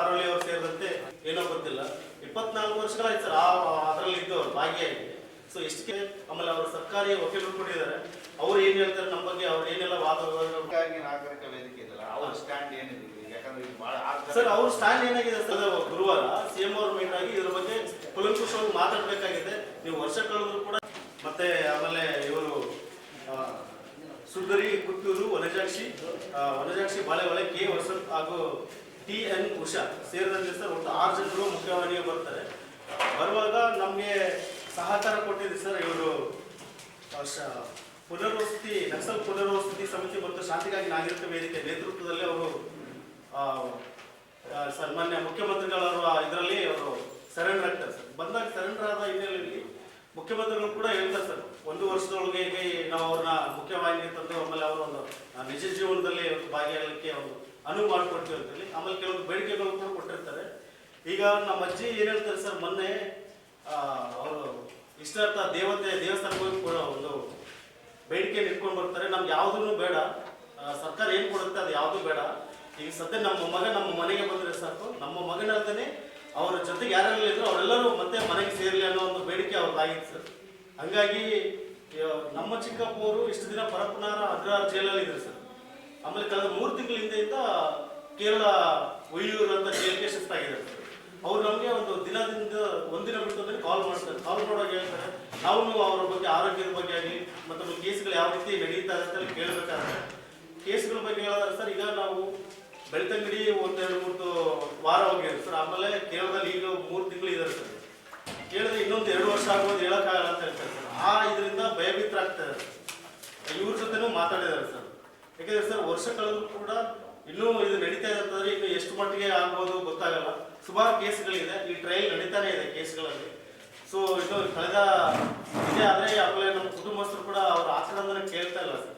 ಅರಳಿ ಅವರು ಸೇರಿದಂತೆ ಏನೋ ಗೊತ್ತಿಲ್ಲ. ಇಪ್ಪತ್ನಾಲ್ಕು ವರ್ಷಗಳಾಯ್ತು ಸರ್ ಆ ಅದರಲ್ಲಿ ಭಾಗ್ಯ ಭಾಗಿಯಾಗಿ. ಸೊ ಎಷ್ಟಕ್ಕೆ ಆಮೇಲೆ ಅವರು ಸರ್ಕಾರಿ ವಕೀಲರು ಕೊಟ್ಟಿದ್ದಾರೆ ಅವ್ರು ಏನ್ ಹೇಳ್ತಾರೆ ನಮ್ಮ ಬಗ್ಗೆ ಅವ್ರು ಏನೆಲ್ಲ ವಾದ ನಾಗರಿಕ ವೇದಿಕೆ ಇದೆಯಲ್ಲ ಅವ್ರ ಸ್ಟ್ಯಾಂಡ್ ಏನಿದೆ ಯಾಕಂದ್ರೆ ಇದು ಸರ್ ಅವ್ರ ಸ್ಟ್ಯಾಂಡ್ ಏನಾಗಿದೆ ಸರ್ ಗುರುವಾರ ಸಿಎಂ ಅವರು ಮೀಟ್ ಆಗಿ ಇದ್ರ ಬಗ್ಗೆ ಕುಲಂಕುಷವಾಗಿ ಮಾತಾಡಬೇಕಾಗಿದೆ. ನೀವು ವರ್ಷ ಕಳೆದ್ರು ಕೂಡ ಮತ್ತೆ ಆಮೇಲೆ ಇವರು ಸುಂದರಿ ಪುತ್ತೂರು ವನಜಾಕ್ಷಿ ವನಜಾಕ್ಷಿ ಬಾಳೆ ಬಾಳೆಹೊಳೆ ಕೆ ವಸಂತ್ ಹಾಗೂ ಟಿ ಎನ್ ಉಷಾ ಸೇರಿದಂತೆ ಸರ್ ಒಟ್ಟು ಆರು ಜನರು ಮುಖ್ಯವಾಹಿನಿಗೆ ಬರ್ತಾರೆ. ಬರುವಾಗ ನಮಗೆ ಸಹಕಾರ ಕೊಟ್ಟಿದೆ ಸರ್ ಇವರು ಪುನರ್ವಸತಿ, ನಕ್ಸಲ್ ಪುನರ್ವಸತಿ ಸಮಿತಿ ಮತ್ತು ಶಾಂತಿಗಾಗಿ ನಾಗರಿಕ ವೇದಿಕೆ ನೇತೃತ್ವದಲ್ಲಿ ಅವರು ಸನ್ಮಾನ್ಯ ಮುಖ್ಯಮಂತ್ರಿಗಳವರು ಇದರಲ್ಲಿ ಅವರು ಸರೆಂಡರ್ ಆಗ್ತಾರೆ ಸರ್. ಬಂದಾಗ ಸರೆಂಡರ್ ಆದ ಹಿನ್ನೆಲೆಯಲ್ಲಿ ಮುಖ್ಯಮಂತ್ರಿಗಳು ಕೂಡ ಹೇಳ್ತಾರೆ ಸರ್, ಒಂದು ವರ್ಷದೊಳಗೆ ನಾವು ಅವ್ರನ್ನ ಮುಖ್ಯವಾಹಿನಿ ತಂದು ಆಮೇಲೆ ಅವರು ಒಂದು ನಿಜ ಜೀವನದಲ್ಲಿ ಭಾಗಿಯಾಗಲಿಕ್ಕೆ ಒಂದು ಅನುವು ಮಾಡಿಕೊಡ್ತೀವಿ ಅಂತೇಳಿ. ಆಮೇಲೆ ಕೆಲವೊಂದು ಬೇಡಿಕೆಗಳು ಕೂಡ ಕೊಟ್ಟಿರ್ತಾರೆ. ಈಗ ನಮ್ಮ ಅಜ್ಜಿ ಏನ್ ಹೇಳ್ತಾರೆ ಸರ್, ಮೊನ್ನೆ ಅವರು ಇಷ್ಟಾರ್ಥ ದೇವತೆ, ದೇವಸ್ಥಾನಕ್ಕೆ ಕೂಡ ಒಂದು ಬೇಡಿಕೆ ಇಟ್ಕೊಂಡು ಬರ್ತಾರೆ. ನಮ್ಗೆ ಯಾವುದೂ ಬೇಡ. ಸರ್ಕಾರ ಏನು ಕೊಡುತ್ತೆ ಅದು ಯಾವುದು ಬೇಡ. ಈಗ ಸದ್ಯ ನಮ್ಮ ಮಗ ನಮ್ಮ ಮನೆಗೆ ಬಂದರೆ ಸಾಕು. ನಮ್ಮ ಮಗನಲ್ದೇ ಅವರ ಜೊತೆಗೆ ಯಾರೆಲ್ಲ ಇದ್ರು ಅವರೆಲ್ಲರೂ ಮತ್ತೆ ಮನೆಗೆ ಸೇರಲಿ ಅನ್ನೋ ಒಂದು ಬೇಡಿಕೆ ಅವ್ರದ್ದಾಗಿತ್ತು ಸರ್. ಹಂಗಾಗಿ ನಮ್ಮ ಚಿಕ್ಕಪ್ಪವರು ಇಷ್ಟು ದಿನ ಪರಪ್ಪನಾರ ಅಗ್ರ ಜೈಲಲ್ಲಿ ಇದ್ರು ಸರ್. ಆಮೇಲೆ ಕಳೆದ ಮೂರು ತಿಂಗಳ ಹಿಂದೆಯಿಂದ ಕೇರಳ ಒಯ್ಯೂರು ಅಂತ ಜೈಲಿಗೆ ಶಿಫ್ಟ್ ಆಗಿದ್ದಾರೆ ಅವ್ರು ನಮಗೆ ಒಂದು ದಿನದಿಂದ ಒಂದಿನ ಬಿಟ್ಟು ಅಂದ್ರೆ ಕಾಲ್ ಮಾಡ್ತಾರೆ. ಕಾಲ್ ಮಾಡುವಾಗ ಹೇಳ್ತಾರೆ, ನಾವು ಅವರ ಬಗ್ಗೆ, ಆರೋಗ್ಯದ ಬಗ್ಗೆ ಆಗಲಿ, ಮತ್ತು ಕೇಸ್ಗಳು ಯಾವ ರೀತಿ ನಡೀತಾ ಇದೆ ಅಂತ ಕೇಳಬೇಕಾದ್ರೆ. ಕೇಸ್ಗಳ ಬಗ್ಗೆ ಹೇಳಿದ್ರೆ ಸರ್, ಈಗ ನಾವು ಬೆಳ್ತಂಗಡಿ ಒಂದೆರಡು ಮೂರು ವಾರ ಹೋಗಿದ್ರು ಸರ್. ಆಮೇಲೆ ಕೇರಳದಲ್ಲಿ ಈಗ ಮೂರು ತಿಂಗಳು ಇದ್ದಾರೆ ಸರ್. ಕೇಳಿದ್ರೆ ಇನ್ನೊಂದು ಎರಡು ವರ್ಷ ಆಗ್ಬೋದು ಹೇಳೋಕ್ಕಾಗಲ್ಲ ಅಂತ ಹೇಳ್ತಾರೆ ಸರ್. ಆ ಇದರಿಂದ ಭಯಭೀತರಾಗ್ತಾರೆ ಇವ್ರ ಜೊತೆನೂ ಮಾತಾಡಿದ್ದಾರೆ ಸರ್. ಯಾಕಂದ್ರೆ ಸರ್. ವರ್ಷ ಕಳೆದ್ರು ಕೂಡ ಇನ್ನೂ ಇದು ನಡೀತಾ ಇದೆ ಅಂತಂದ್ರೆ ಇನ್ನು ಎಷ್ಟು ಮಟ್ಟಿಗೆ ಆಗ್ಬೋದು ಗೊತ್ತಾಗಲ್ಲ. ಸುಮಾರು ಕೇಸ್ಗಳಿದೆ. ಈ ಟ್ರಯಲ್ ನಡೀತಾನೆ ಇದೆ ಕೇಸ್ಗಳಲ್ಲಿ. ಸೊ ಇದು ಕಳೆದ ಇದೆ ಆದ್ರೆ ಆಮೇಲೆ ನಮ್ಮ ಕುಟುಂಬಸ್ಥರು ಕೂಡ ಅವ್ರ ಆಚರಣೆ ಕೇಳ್ತಾ ಇಲ್ಲ ಸರ್.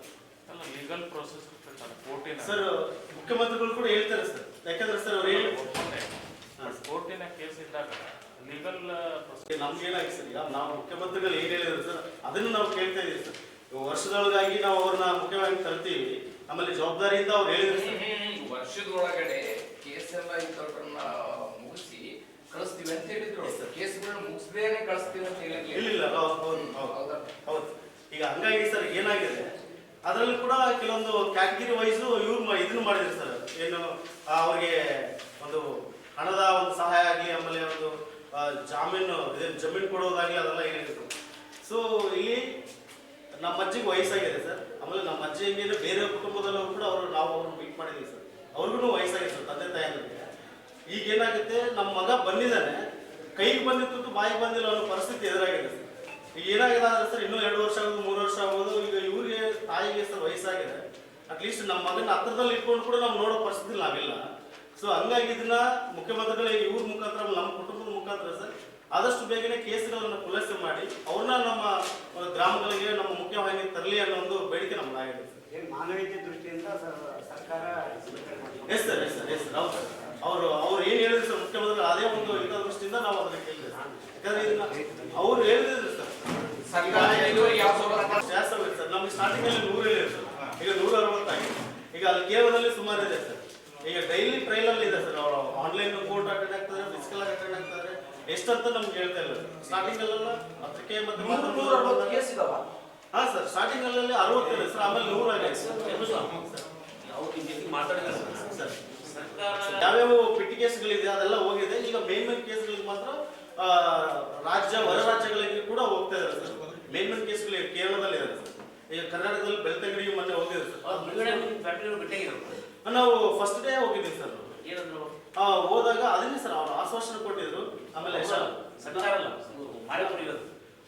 ಅಲ್ಲ ಲೀಗಲ್ ಪ್ರೊಸೆಸ್ ಸರ್ ಮುಖ್ಯಮಂತ್ರಿಗಳು ಕೂಡ ಹೇಳ್ತಾರೆ ಸರ್. ಯಾಕಂದ್ರೆ ಸರ್ ಅವ್ರು ಹೇಳಿ ಕೋರ್ಟಿನ ಕೇಸ್ ಇದ್ದಾಗ ಲೀಗಲ್ ಪ್ರೊಸೆಸ್ ನಮ್ಗೆ ಏನಾಗಿದೆ ಸರ್? ಈಗ ನಾವು ಮುಖ್ಯಮಂತ್ರಿಗಳು ಏನು ಹೇಳಿದ್ರು ಸರ್ ಅದನ್ನು ನಾವು ಕೇಳ್ತಾ ಇದ್ದೀವಿ ಸರ್. ವರ್ಷದೊಳಗಾಗಿ ನಾವು ಅವ್ರನ್ನ ಮುಖ್ಯವಾಗಿ ತರ್ತೀವಿ ಆಮೇಲೆ ಜವಾಬ್ದಾರಿಯಿಂದ ಅವ್ರು ಹೇಳಿದ್ರು. ವರ್ಷದೊಳಗಡೆ ಕೇಸ್ ಎಲ್ಲ ಇಂಥವ್ರನ್ನ ಮುಗಿಸಿ ಕಳಿಸ್ತೀವಿ ಅಂತ ಹೇಳಿದ್ರು. ಕೇಸ್ಗಳನ್ನ ಮುಗಿಸ್ದೇನೆ ಕಳಿಸ್ತೀವಿ ಅಂತ ಹೇಳಿರ್ಲಿಲ್ಲ ಇಲ್ಲ ಹೌದು ಹೌದು. ಹೌದು? ಈಗ ಹಂಗಾಗಿ ಸರ್ ಏನಾಗಿದೆ? ಅದರಲ್ಲಿ ಕೂಡ ಕೆಲವೊಂದು ಕ್ಯಾಟಗಿರಿ ವೈಸ್ ಇವ್ರು ಇದನ್ನ ಮಾಡಿದ್ರು ಸರ್. ಏನು ಅವ್ರಿಗೆ ಒಂದು ಹಣದ ಒಂದು ಸಹಾಯ ಆಗಲಿ ಆಮೇಲೆ ಒಂದು ಜಾಮೀನು ಜಮೀನು ಕೊಡೋದಾಗಲಿ ಅದೆಲ್ಲ ಹೇಳಿದ್ರು ಸೊ ಇಲ್ಲಿ ನಮ್ಮ ಅಜ್ಜಿಗೆ ವಯಸ್ಸಾಗಿದೆ ಸರ್. ಆಮೇಲೆ ನಮ್ಮ ಅಜ್ಜಿ ಮೇಲೆ ಬೇರೆ ಕುಟುಂಬದಲ್ಲೂ ಕೂಡ ಅವರು ನಾವು ಅವ್ರನ್ನ ಮೀಟ್ ಮಾಡಿದ್ದೀವಿ ಸರ್. ಅವ್ರಿಗೂ ವಯಸ್ಸಾಗಿದೆ ಸರ್, ತಂದೆ ತಾಯಿಗಳಿಗೆ ಈಗ ಏನಾಗುತ್ತೆ, ನಮ್ಮ ಮಗ ಬಂದಿದ್ದಾನೆ. ಕೈಗೆ ಬಂದಿತ್ತು ಬಾಯಿಗೆ ಬಂದಿಲ್ಲ ಅನ್ನೋ ಪರಿಸ್ಥಿತಿ ಎದುರಾಗಿದೆ ಸರ್. ಈಗ ಏನಾಗಿದೆ ಸರ್, ಇನ್ನೂ ಎರಡು ವರ್ಷ ಆಗೋದು, ಮೂರು ವರ್ಷ ಆಗೋದು, ಈಗ ಇವ್ರಿಗೆ ತಾಯಿಗೆ ಸರ್ ವಯಸ್ಸಾಗಿದೆ. ಅಟ್ಲೀಸ್ಟ್ ನಮ್ಮ ಮಗನ ಹತ್ರದಲ್ಲಿ ಇಟ್ಕೊಂಡು ಕೂಡ ನಾವು ನೋಡೋ ಪರಿಸ್ಥಿತಿ ನಾವಿಲ್ಲ. ಸೊ ಹಂಗಾಗಿ ಇದನ್ನ ಮುಖ್ಯಮಂತ್ರಿಗಳು ಇವ್ರ ಮುಖಾಂತರ, ನಮ್ಮ ಕುಟುಂಬದ ಮುಖಾಂತರ ಸರ್ ಆದಷ್ಟು ಬೇಗನೆ ಕೇಸ್ಗಳನ್ನು ಖುಲಾಸೆ ಮಾಡಿ ಅವ್ರನ್ನ ನಮ್ಮ ಗ್ರಾಮಗಳಿಗೆ ನಮ್ಮ ಮುಖ್ಯವಾಗಿ ತರಲಿ ಅನ್ನೋ ಒಂದು ಬೇಡಿಕೆ ನಮ್ಮ ಮಾನವೀಯತೆ ದೃಷ್ಟಿಯಿಂದ ಸರ್ಕಾರ yes sir yes sir yes sir ಹೌದು ಸರ್ ಅವರು ಅವ್ರು ಏನು ಹೇಳಿದ್ರು ಸರ್ ಮುಖ್ಯಮಂತ್ರಿ ಅದೇ ಒಂದು ಹಿತದೃಷ್ಟಿಯಿಂದ ನಾವು ಅದನ್ನ ಕೇಳಿದ್ವಿ ಯಾಕಂದ್ರೆ ಇದನ್ನ ಅವ್ರು ಹೇಳಿದ್ರು ಸರ್. ನಮ್ಗೆ ಸ್ಟಾರ್ಟಿಂಗ್ ಅಲ್ಲಿ ನೂರು ಹೇಳಿದ್ರು ಸರ್. ಈಗ ನೂರ ಅರವತ್ತಾಗಿದೆ. ಈಗ ಅಲ್ಲಿ ಕೇರಳದಲ್ಲಿ ಸುಮಾರು ಇದೆ ಸರ್. ಈಗ ಡೈಲಿ ಟ್ರೈಲ್ ಅಲ್ಲಿ ಇದೆ ಸರ್. ಅವರು ಆನ್ಲೈನ್ ಕೋರ್ಟ್ ಅಟೆಂಡ್ ಆಗ್ತಾರೆ ಫಿಸಿಕಲ್ ಅಟೆಂಡ್ ಆಗ್ತಾರೆ ಎಷ್ಟಂತ ನಮ್ಗೆ ಹೇಳ್ತಾ ಇಲ್ಲ. ಸ್ಟಾರ್ಟಿಂಗ್ ಅಲ್ಲೆಲ್ಲ ಪತ್ರಿಕೆ ಮತ್ತೆ ನೂರ ನೂರ ಅರವತ್ತು ಕೇಸ್ ಇದಾವ. ಹಾ ಸರ್ ಸ್ಟಾರ್ಟಿಂಗ್ ಅಲ್ಲಿ ಅರವತ್ತಿದೆ ಸರ್ ಆಮೇಲೆ ನೂರ ಆಗಿದೆ ಸರ್. ಸರ್. ಯಾವ್ಯಾವ ಪಿಟಿ ಕೇಸ್ಗಳಿದೆ ಅದೆಲ್ಲ ಹೋಗಿದೆ. ಈಗ ಮೇನ್ ಮೇನ್ ಕೇಸ್ಗಳಿಗೆ ಮಾತ್ರ ಆ, ರಾಜ್ಯ ಹೊರ ರಾಜ್ಯಗಳಿಗೆ ಕೂಡ ಹೋಗ್ತಾ ಇದ್ದಾರೆ ಸರ್. ಮೇನ್ ಮೇನ್ ಕೇಸ್ಗಳು ಕೇರಳದಲ್ಲಿ ಇದೆ ಸರ್. ಈಗ ಕರ್ನಾಟಕದಲ್ಲಿ ಬೆಳ್ತಂಗಡಿಗೆ ಮೊನ್ನೆ ಹೋಗಿದ್ರು ಸರ್. ನಾವು ಫಸ್ಟ್ ಡೇ ಹೋಗಿದ್ದೀವಿ ಸರ್. ಆ, ಹೋದಾಗ ಅದನ್ನೇ ಸರ್ ಅವ್ರು ಆಶ್ವಾಸನೆ ಕೊಟ್ಟಿದ್ರು. ಆಮೇಲೆ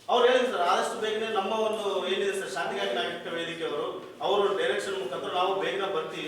ಅವ್ರು ಹೇಳಿದ್ರು ಸರ್, ಆದಷ್ಟು ಬೇಗನೆ ನಮ್ಮ ಒಂದು ಏನಿದೆ ಸರ್, ಶಾಂತಿಗಾಗಿ ನಾಗರಿಕ ವೇದಿಕೆ ಅವರು ಅವರು ಡೈರೆಕ್ಷನ್ ಮುಖಾಂತರ ನಾವು ಬೇಗನೆ ಬರ್ತೀವಿ.